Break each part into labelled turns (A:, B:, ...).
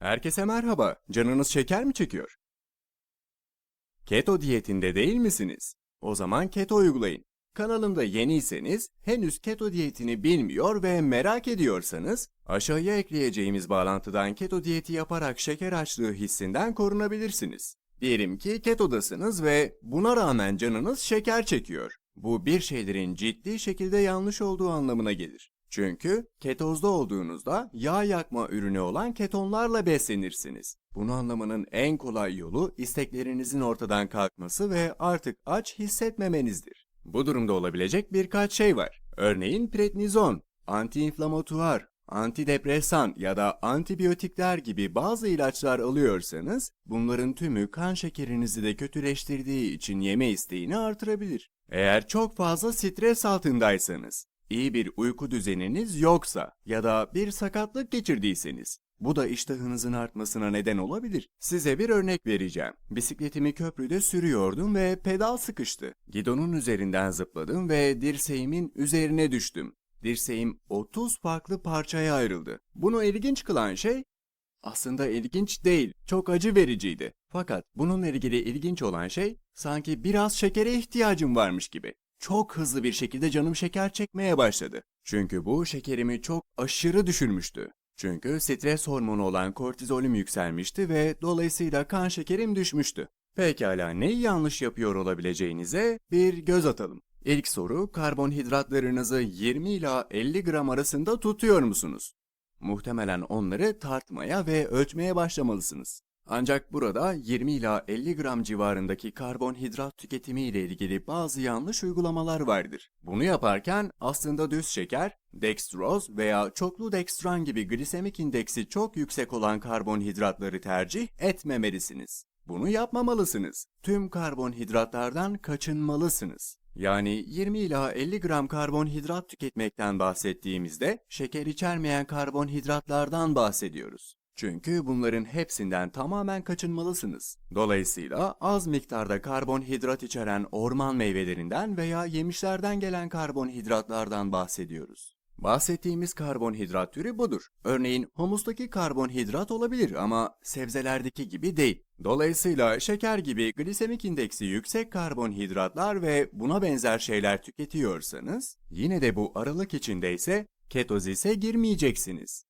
A: Herkese merhaba. Canınız şeker mi çekiyor? Keto diyetinde değil misiniz? O zaman keto uygulayın. Kanalımda yeniyseniz, henüz keto diyetini bilmiyor ve merak ediyorsanız, aşağıya ekleyeceğimiz bağlantıdan keto diyeti yaparak şeker açlığı hissinden korunabilirsiniz. Diyelim ki ketodasınız ve buna rağmen canınız şeker çekiyor. Bu bir şeylerin ciddi şekilde yanlış olduğu anlamına gelir. Çünkü ketozda olduğunuzda yağ yakma ürünü olan ketonlarla beslenirsiniz. Bunu anlamanın en kolay yolu isteklerinizin ortadan kalkması ve artık aç hissetmemenizdir. Bu durumda olabilecek birkaç şey var. Örneğin prednizon, antiinflamatuar, antidepresan ya da antibiyotikler gibi bazı ilaçlar alıyorsanız bunların tümü kan şekerinizi de kötüleştirdiği için yeme isteğini artırabilir. Eğer çok fazla stres altındaysanız, iyi bir uyku düzeniniz yoksa ya da bir sakatlık geçirdiyseniz bu da iştahınızın artmasına neden olabilir. Size bir örnek vereceğim. Bisikletimi köprüde sürüyordum ve pedal sıkıştı. Gidonun üzerinden zıpladım ve dirseğimin üzerine düştüm. Dirseğim 30 farklı parçaya ayrıldı. Bunu ilginç kılan şey aslında ilginç değil, çok acı vericiydi. Fakat bununla ilgili ilginç olan şey sanki biraz şekere ihtiyacım varmış gibi. Çok hızlı bir şekilde canım şeker çekmeye başladı. Çünkü bu şekerimi çok aşırı düşürmüştü. Çünkü stres hormonu olan kortizolüm yükselmişti ve dolayısıyla kan şekerim düşmüştü. Pekala neyi yanlış yapıyor olabileceğinize bir göz atalım. İlk soru karbonhidratlarınızı 20 ila 50 gram arasında tutuyor musunuz? Muhtemelen onları tartmaya ve ölçmeye başlamalısınız. Ancak burada 20 ila 50 gram civarındaki karbonhidrat tüketimi ile ilgili bazı yanlış uygulamalar vardır. Bunu yaparken aslında düz şeker, dextroz veya çoklu dextran gibi glisemik indeksi çok yüksek olan karbonhidratları tercih etmemelisiniz. Bunu yapmamalısınız. Tüm karbonhidratlardan kaçınmalısınız. Yani 20 ila 50 gram karbonhidrat tüketmekten bahsettiğimizde şeker içermeyen karbonhidratlardan bahsediyoruz. Çünkü bunların hepsinden tamamen kaçınmalısınız. Dolayısıyla az miktarda karbonhidrat içeren orman meyvelerinden veya yemişlerden gelen karbonhidratlardan bahsediyoruz. Bahsettiğimiz karbonhidrat türü budur. Örneğin humustaki karbonhidrat olabilir ama sebzelerdeki gibi değil. Dolayısıyla şeker gibi glisemik indeksi yüksek karbonhidratlar ve buna benzer şeyler tüketiyorsanız, yine de bu aralık içindeyse ketozise girmeyeceksiniz.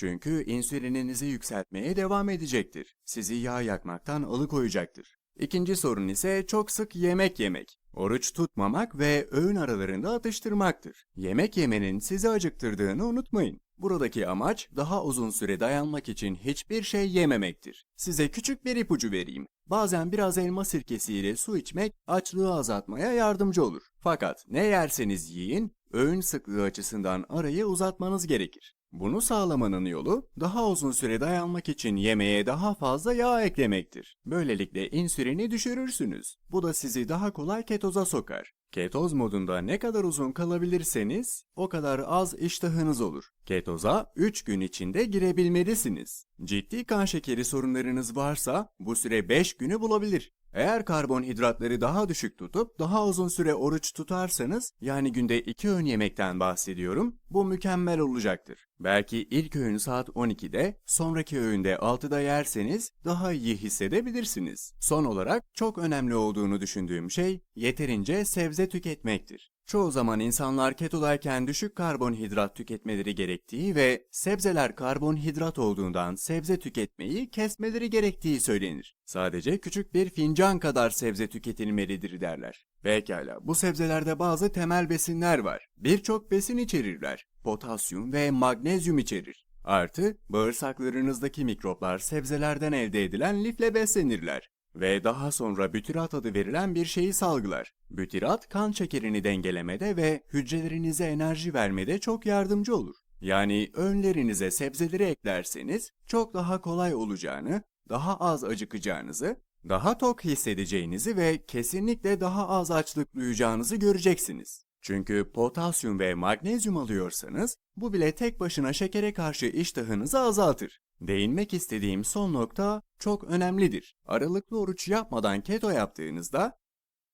A: Çünkü insülininizi yükseltmeye devam edecektir. Sizi yağ yakmaktan alıkoyacaktır. İkinci sorun ise çok sık yemek yemek. Oruç tutmamak ve öğün aralarında atıştırmaktır. Yemek yemenin sizi acıktırdığını unutmayın. Buradaki amaç daha uzun süre dayanmak için hiçbir şey yememektir. Size küçük bir ipucu vereyim. Bazen biraz elma sirkesiyle su içmek açlığı azaltmaya yardımcı olur. Fakat ne yerseniz yiyin, öğün sıklığı açısından arayı uzatmanız gerekir. Bunu sağlamanın yolu daha uzun süre dayanmak için yemeğe daha fazla yağ eklemektir. Böylelikle insülini düşürürsünüz. Bu da sizi daha kolay ketoza sokar. Ketoz modunda ne kadar uzun kalabilirseniz o kadar az iştahınız olur. Ketoza 3 gün içinde girebilmelisiniz. Ciddi kan şekeri sorunlarınız varsa bu süre 5 günü bulabilir. Eğer karbonhidratları daha düşük tutup daha uzun süre oruç tutarsanız yani günde 2 öğün yemekten bahsediyorum bu mükemmel olacaktır. Belki ilk öğün saat 12'de sonraki öğünde 6'da yerseniz daha iyi hissedebilirsiniz. Son olarak çok önemli olduğunu düşündüğüm şey yeterince sebze tüketmektir. Çoğu zaman insanlar ketodayken düşük karbonhidrat tüketmeleri gerektiği ve sebzeler karbonhidrat olduğundan sebze tüketmeyi kesmeleri gerektiği söylenir. Sadece küçük bir fincan kadar sebze tüketilmelidir derler. Pekala, bu sebzelerde bazı temel besinler var. Birçok besin içerirler. Potasyum ve magnezyum içerir. Artı, bağırsaklarınızdaki mikroplar sebzelerden elde edilen lifle beslenirler ve daha sonra bütirat adı verilen bir şeyi salgılar. Bütirat kan şekerini dengelemede ve hücrelerinize enerji vermede çok yardımcı olur. Yani öğünlerinize sebzeleri eklerseniz çok daha kolay olacağını, daha az acıkacağınızı, daha tok hissedeceğinizi ve kesinlikle daha az açlık duyacağınızı göreceksiniz. Çünkü potasyum ve magnezyum alıyorsanız bu bile tek başına şekere karşı iştahınızı azaltır. Değinmek istediğim son nokta çok önemlidir. Aralıklı oruç yapmadan keto yaptığınızda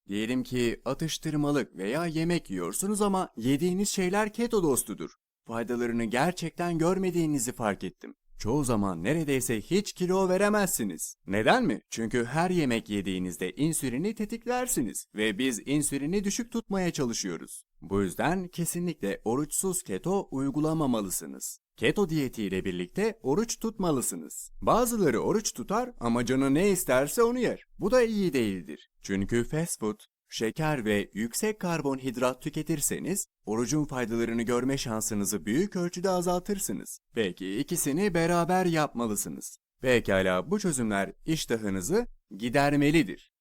A: diyelim ki atıştırmalık veya yemek yiyorsunuz ama yediğiniz şeyler keto dostudur. Faydalarını gerçekten görmediğinizi fark ettim. Çoğu zaman neredeyse hiç kilo veremezsiniz. Neden mi? Çünkü her yemek yediğinizde insülini tetiklersiniz ve biz insülini düşük tutmaya çalışıyoruz. Bu yüzden kesinlikle oruçsuz keto uygulamamalısınız. Keto diyeti ile birlikte oruç tutmalısınız. Bazıları oruç tutar ama canı ne isterse onu yer. Bu da iyi değildir. Çünkü fast food, şeker ve yüksek karbonhidrat tüketirseniz orucun faydalarını görme şansınızı büyük ölçüde azaltırsınız. Belki ikisini beraber yapmalısınız. Pekala bu çözümler iştahınızı gidermelidir.